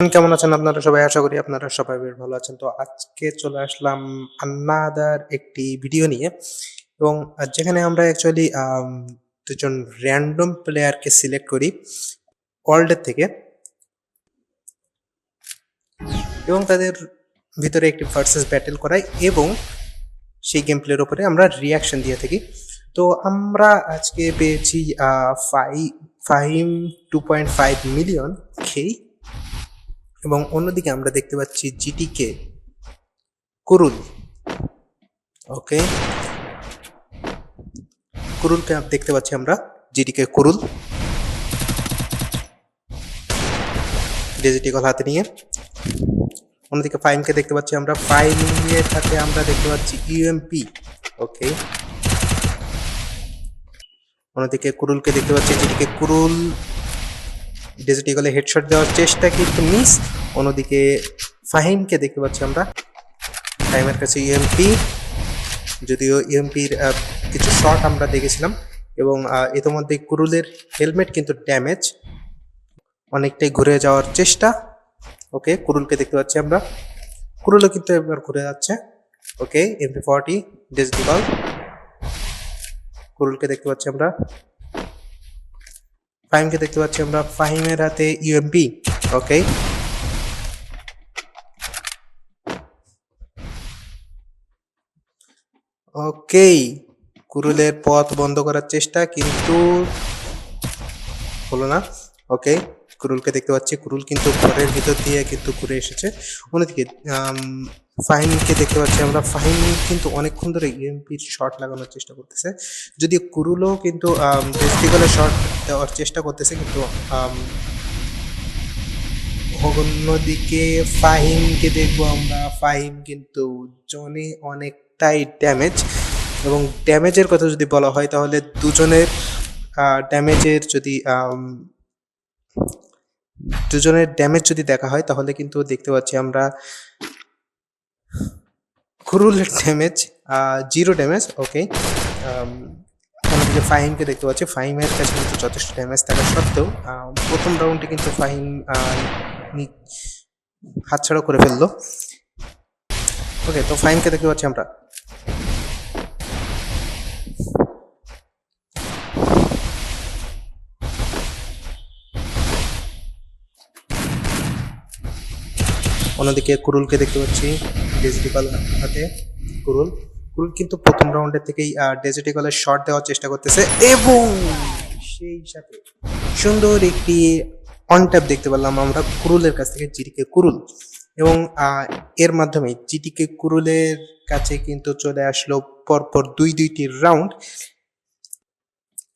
কেমন আছেন আপনারা সবাই? আশা করি আপনারা সবাই বেশ ভালো আছেন। তো আজকে চলে আসলাম আন্নাদার একটি ভিডিও নিয়ে এবং যেখানে আমরা অ্যাকচুয়ালি দুজন র্যান্ডম প্লেয়ারকে সিলেক্ট করি ওয়ার্ল্ডের থেকে এবং তাদের ভিতরে একটি ভার্সেস ব্যাটেল করাই এবং সেই গেম প্লের উপরে আমরা রিয়াকশন দিয়ে থাকি। তো আমরা আজকে পেয়েছি five five two point five million খেই এবং অন্যদিকে আমরা দেখতে পাচ্ছি জিটিকে কুরুল। ওকে। কুরুলকে দেখতে পাচ্ছি আমরা জিটিকে কুরুল। ডিজিটি হাতে নিয়ে। অন্যদিকে ফাইমকে দেখতে পাচ্ছি আমরা। ফাইমের সাথে আমরা দেখতে পাচ্ছি ইউএমপি। ওকে। অন্যদিকে কুরুলকে দেখতে পাচ্ছি যেটিকে কুরুল। ডেজিটি গলে হেডশট দেওয়ার চেষ্টা কিন্তু মিস। অন্যদিকে ফাহিমকে দেখতে পাচ্ছি আমরা। ফাহিমের কাছে ইএমপি যদিও ইএমপির কিছু শট আমরা দেখেছিলাম। এবং ইতোমধ্যে কুরুলের হেলমেট কিন্তু ড্যামেজ। অনেকটাই ঘুরে যাওয়ার চেষ্টা। ওকে, কুরুলকে দেখতে পাচ্ছি আমরা। কুরুলও কিন্তু এবার ঘুরে যাচ্ছে। ওকে এমপি ফর্টি ডেজিটি কুরুলকে দেখতে পাচ্ছি আমরা। ফাহিমকে দেখতে পাচ্ছি আমরা। ফাহিমের হাতে ইউএমপি ওকে ওকে কুরুলের পথ বন্ধ করার চেষ্টা, কিন্তু হলো না ওকে কুরুলকে দেখতে পাচ্ছি, কুরুল কিন্তু ঘরের ভিতর দিয়ে কিন্তু ঘুরে এসেছে। অন্যদিকে ফাহিমকে দেখতে পাচ্ছি আমরা। ফাহিম কিন্তু অনেকক্ষণ ধরে ইএমপির শট লাগানোর চেষ্টা করতেছে। যদি কুরুলও কিন্তু ডিস্ট্রিক্টলে শট দেওয়ার চেষ্টা করতেছে, কিন্তু অন্যদিকে ফাহিমকে দেখব আমরা। ফাহিম কিন্তু জনে অনেকটাই ড্যামেজ এবং ড্যামেজের কথা যদি বলা হয়, তাহলে দুজনের ড্যামেজের যদি দুজনের ড্যামেজ যদি দেখা হয়, তাহলে কিন্তু দেখতে পাচ্ছি আমরা কুরুলের ড্যামেজ জিরো ড্যামেজ ওকে অন্যদিকে ফাহিমকে দেখতে পাচ্ছি, ফাহিমের কাছে কিন্তু যথেষ্ট ড্যামেজ থাকা সত্ত্বেও প্রথম রাউন্ডে কিন্তু ফাহিম হাতছাড়া করে ফেলল। ওকে তো ফাহিমকে দেখতে পাচ্ছি আমরা। অন্যদিকে কুরুলকে দেখতে পাচ্ছি ডেজিটিকাল হাতে কুরুল। কুরুল কিন্তু প্রথম রাউন্ডের থেকেই ডেজিটিকালের শট দেওয়ার চেষ্টা করতেছে এবং সেই সাথে সুন্দর একটি অন ট্যাপ দেখতে পেলাম আমরা কুরুলের কাছ থেকে জিটিকে কুরুল। এবং এর মাধ্যমে জিটিকে কুরুলের কাছে কিন্তু চলে আসলো পরপর দুই দুইটি রাউন্ড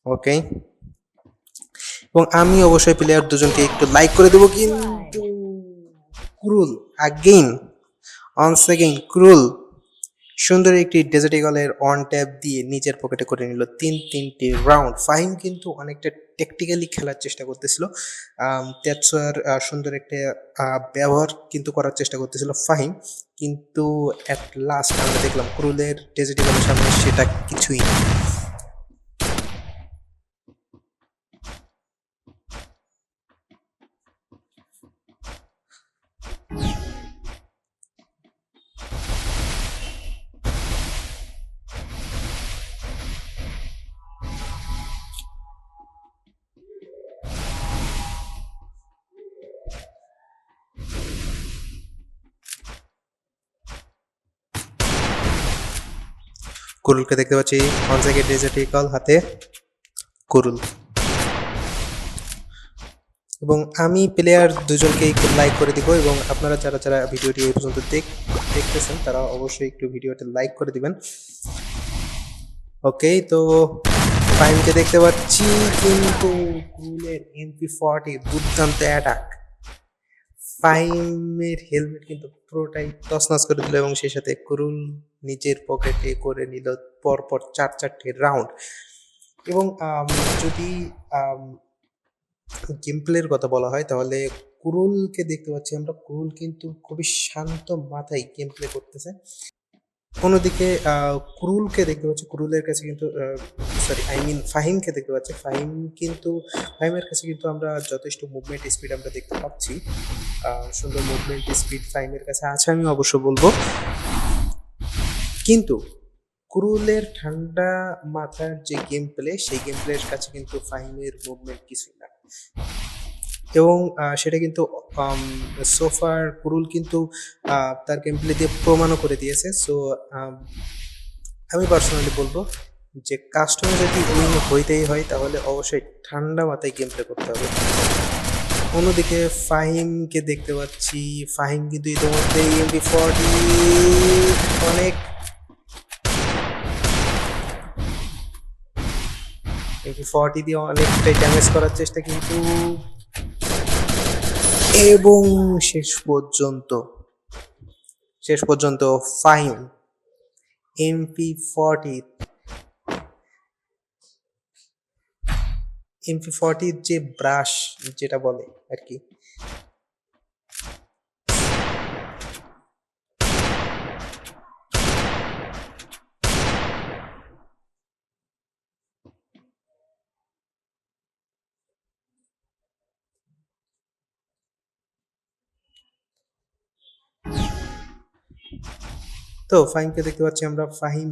ওকে এবং আমি অবশ্যই প্লেয়ার দুজনকে একটু লাইক করে দেবো কিন্তু ক্রুল আগেইন অন সেকেন্ড ক্রুল সুন্দর একটি ডেজার্টিগলের অন ট্যাপ দিয়ে নিজের পকেটে করে নিল তিন তিনটি রাউন্ড ফাহিম কিন্তু অনেকটা টেকটিক্যালি খেলার চেষ্টা করতেছিল। তেতসোয়ার সুন্দর একটা ব্যবহার কিন্তু করার চেষ্টা করতেছিল ফাহিম। কিন্তু অ্যাট লাস্ট আমরা দেখলাম ক্রুলের ডেজার্টিগলের সামনে সেটা কিছুই না। কুরুলকে দেখতে পাচ্ছি। অন সেকেন্ড ডেজার্টিকল হাতে কুরুল। এবং আমি প্লেয়ার দুজনকে একটু লাইক করে দিব এবং আপনারা যারা যারা ভিডিওটি এই পর্যন্ত দেখ দেখতেছেন, তারা অবশ্যই একটু ভিডিওটা লাইক করে দিবেন। ওকে তো ফাইনকে দেখতে পাচ্ছি, কিন্তু কুলের এমপি ফর্টি দুর্দান্ত অ্যাটাক ফাইমের হেলমেট কিন্তু পুরোটাই তছনছ করে দিল এবং সেই সাথে কুরুল নিজের পকেটে করে নিল, পরপর চার চারটে রাউন্ড এবং যদি গেম প্লের কথা বলা হয়, তাহলে কুরুলকে দেখতে পাচ্ছি আমরা। কুরুল কিন্তু খুবই শান্ত মাথায় গেম প্লে করতেছে। অন্যদিকে কুরুলকে দেখতে পাচ্ছি, কুরুলের কাছে কিন্তু সরি আই মিন ফাহিমকে দেখতে পাচ্ছি। ফাহিম কিন্তু, ফাহিমের কাছে কিন্তু আমরা যথেষ্ট মুভমেন্ট স্পিড আমরা দেখতে পাচ্ছি। সুন্দর মুভমেন্ট স্পিড ফাহিমের কাছে আছে, আমি অবশ্য বলব। কিন্তু ক্রুলের ঠান্ডা মাথার যে গেম প্লে সেই গেম প্লের কাছে কিন্তু ফাহিমের মুভমেন্ট কিছুই না। এবং সেটা কিন্তু সোফার কুরুল কিন্তু তার গেম প্লে দিয়ে প্রমাণও করে দিয়েছে। সো আমি পার্সোনালি বলব যে কাস্টমার যদি উইন হইতেই হয়, তাহলে অবশ্যই ঠান্ডা মাথায় গেম প্লে করতে হবে। অন্যদিকে ফাহিমকে দেখতে পাচ্ছি, ফাহিম কিন্তু ইতিমধ্যে ফর্টি অনেক এমবি ফর্টি দিয়ে অনেকটাই ড্যামেজ করার চেষ্টা কিন্তু এবং শেষ পর্যন্ত শেষ পর্যন্ত ফাইন এমপি ফর্টি এমপি ফর্টির যে ব্রাশ যেটা বলে আর কি তো ফাহিমকে দেখতে পাচ্ছি আমরা ফাহিম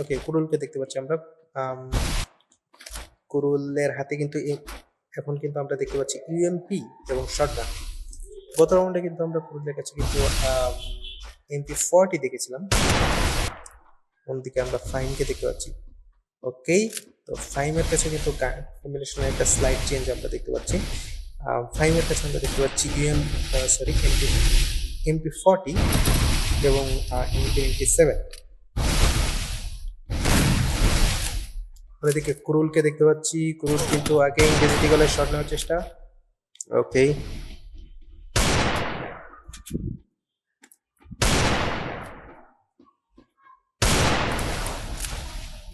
ওকে কুরুলকে দেখতে পাচ্ছি আমরা কুরুলের হাতে কিন্তু এখন কিন্তু আমরা দেখতে পাচ্ছি ইউএমপি এবং শটগান গত রাউন্ডে কিন্তু আমরা কুরুলের কাছে কিন্তু এমপি ফর্টি দেখেছিলাম। অন্যদিকে আমরা ফাইমকে দেখতে পাচ্ছি। ওকেই তো ফাইমের কাছে কিন্তু কম্বিনেশনের একটা স্লাইড চেঞ্জ আমরা দেখতে পাচ্ছি। আহ, ফাইমের কাছে আমরা দেখতে পাচ্ছি um sorry MP MP forty এবং এমপি কুরুলকে দেখতে পাচ্ছি। কুরুল কিন্তু আগে ইংরেজি গলের নেওয়ার চেষ্টা। ওকে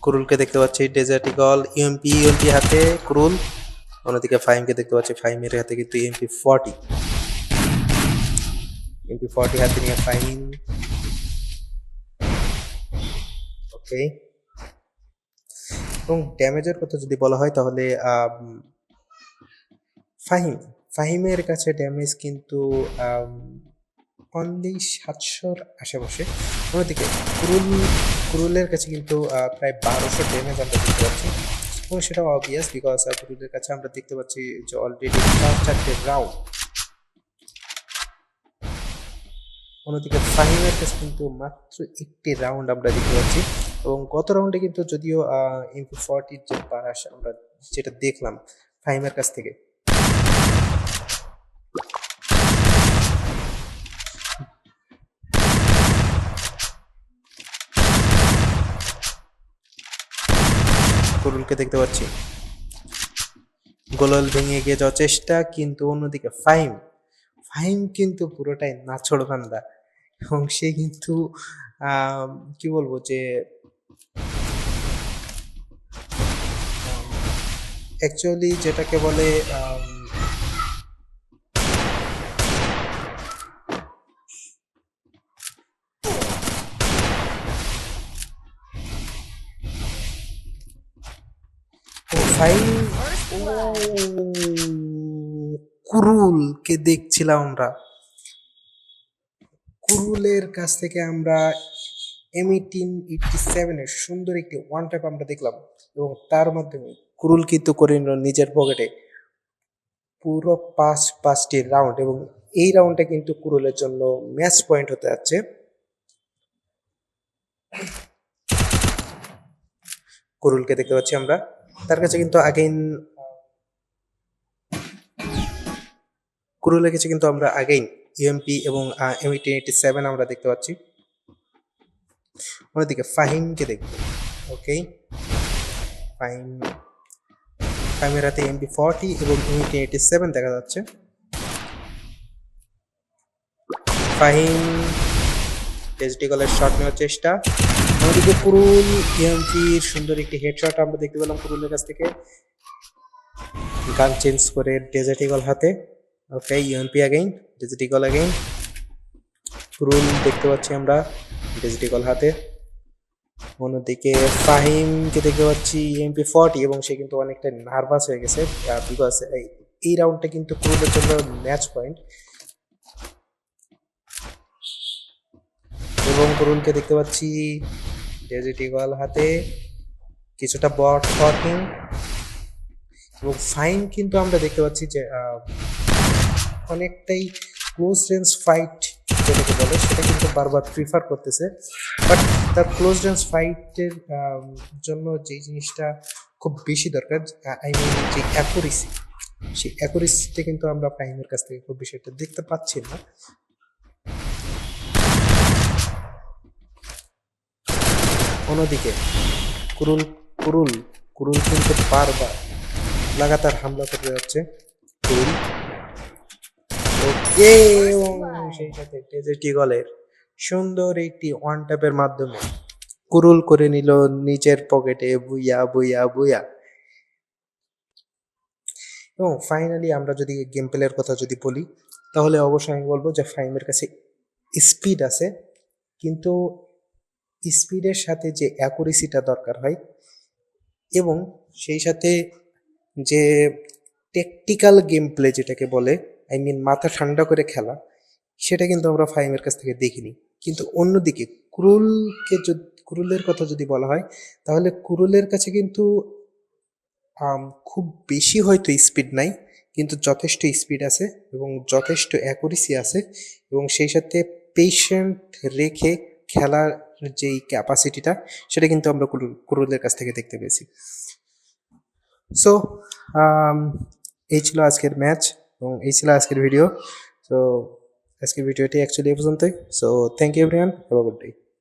কুরুলকে দেখতে পাচ্ছি ডেজার্টিকল ইউএমপি ইউএমপি হাতে কুরুল। অন্যদিকে ফাইমকে দেখতে পাচ্ছি ফাইমের হাতে কিন্তু ইউএমপি ফর্টি ইউএমপি ফর্টি হাতে নিয়ে ফাইম ওকে এবং ড্যামেজের কথা যদি বলা হয় তাহলে ফাহিম, ফাহিমের কাছে ড্যামেজ কিন্তু অনলি সাতশোর আশেপাশে। অন্যদিকে কুরুল, কুরুলের কাছে কিন্তু প্রায় বারোশো ড্যামেজ আমরা দেখতে পাচ্ছি। এবং সেটাও অবভিয়াস বিকজ কুরুলের কাছে আমরা দেখতে পাচ্ছি যে অলরেডি চার চারটে রাউন্ড অন্যদিকে ফাহিমের কাছে কিন্তু মাত্র একটি রাউন্ড আমরা দেখতে পাচ্ছি। এবং গত রাউন্ডে কিন্তু যদিও এমপি ফর্টির যে পারাস আমরা যেটা দেখলাম ফাইমের কাছ থেকে। কুরুলকে দেখতে পাচ্ছি। গোলল ভেঙে গিয়ে যাওয়ার চেষ্টা, কিন্তু অন্যদিকে ফাহিম ফাহিম কিন্তু পুরোটাই নাছড় বান্দা। এবং সে কিন্তু কি বলব যে অ্যাকচুয়ালি যেটাকে বলে ও কুরুলকে দেখছিলাম আমরা। কুরুলের কাছ থেকে আমরা এম এইটিন এইটটি সেভেনের সুন্দর একটি ওয়ান ট্যাপ আমরা দেখলাম এবং তার মাধ্যমে কুরুল কিন্তু করে নিল নিজের পকেটে পুরো পাঁচ, পাঁচটি রাউন্ড এবং এই রাউন্ডটা কিন্তু কুরুলের জন্য ম্যাচ পয়েন্ট হতে যাচ্ছে। কুরুলকে দেখতে পাচ্ছি আমরা। তার কাছে কিন্তু আগেইন কুরুলের কাছে কিন্তু আমরা আগেইন ইউএমপি এবং এম এইটিন এইটি সেভেন আমরা দেখতে পাচ্ছি। অন্যদিকে ফাহিমকে দেখব ওকে ফাহিম, ফাহিমের হাতে এমপি ফর্টি এবং এইটিন এইটি সেভেন দেখা যাচ্ছে। ফাহিম টেস্টিকলের শট নেওয়ার চেষ্টা। অন্যদিকে কুরুল ইএমপির সুন্দর একটি হেডশট আমরা দেখতে পেলাম কুরুলের কাছ থেকে। গান চেঞ্জ করে ডেজার্টিকল হাতে okay UMP again desert eagle again কুরুল দেখতে পাচ্ছি আমরা ডেজার্টিকল হাতে। অন্যদিকে ফাহিমকে দেখতে পাচ্ছি এমপি ফর্টি এবং সে কিন্তু অনেকটা নার্ভাস হয়ে গেছে। বিকজ এই রাউন্ডটা কিন্তু ক্রুদের জন্য ম্যাচ পয়েন্ট এবং করুণকে দেখতে পাচ্ছি ডেজিট হাতে। কিছুটা বট ফর্কিং এবং ফাইন কিন্তু আমরা দেখতে পাচ্ছি যে অনেকটাই ক্লোজ রেঞ্জ ফাইট যেটাকে বলে, সেটা কিন্তু বারবার প্রিফার করতেছে। বাট তার ক্লোজ রেঞ্জ ফাইটের জন্য যে জিনিসটা খুব বেশি দরকার আই মিন যে অ্যাকুরেসি সেই অ্যাকুরেসিটা কিন্তু আমরা ফাইমের কাছ থেকে খুব বেশি একটা দেখতে পাচ্ছি না। অন্যদিকে, কুরুল কুরুল কুরুল কিন্তু বারবার লাগাতার হামলা করে যাচ্ছে। এবং সেই সাথে ডেজার্ট ইগলের সুন্দর একটি ওয়ান ট্যাপের মাধ্যমে কুরুল করে নিল নিচের পকেটে বুইয়া বুইয়া বুইয়া। এবং ফাইনালি আমরা যদি গেম প্লের কথা যদি বলি, তাহলে অবশ্যই আমি বলব যে ফাইমের কাছে স্পিড আছে, কিন্তু স্পিডের সাথে যে অ্যাকুরেসিটা দরকার হয় এবং সেই সাথে যে টেকটিক্যাল গেম প্লে যেটাকে বলে আই মিন মাথা ঠান্ডা করে খেলা সেটা কিন্তু আমরা ফাইমের কাছ থেকে দেখিনি। কিন্তু অন্যদিকে কুরুলকে যদি কুরুলের কথা যদি বলা হয়, তাহলে কুরুলের কাছে কিন্তু খুব বেশি হয়তো স্পিড নাই, কিন্তু যথেষ্ট স্পিড আছে এবং যথেষ্ট অ্যাকুরেসি আছে এবং সেই সাথে পেশেন্ট রেখে খেলার যেই ক্যাপাসিটিটা, সেটা কিন্তু আমরা কুরুল, কুরুলের কাছ থেকে দেখতে পেয়েছি। সো এই ছিল আজকের ম্যাচ এবং এই ছিল আজকের ভিডিও। সো আজকের ভিডিওটি অ্যাকচুয়ালি এ পর্যন্তই। So thank you everyone have a good day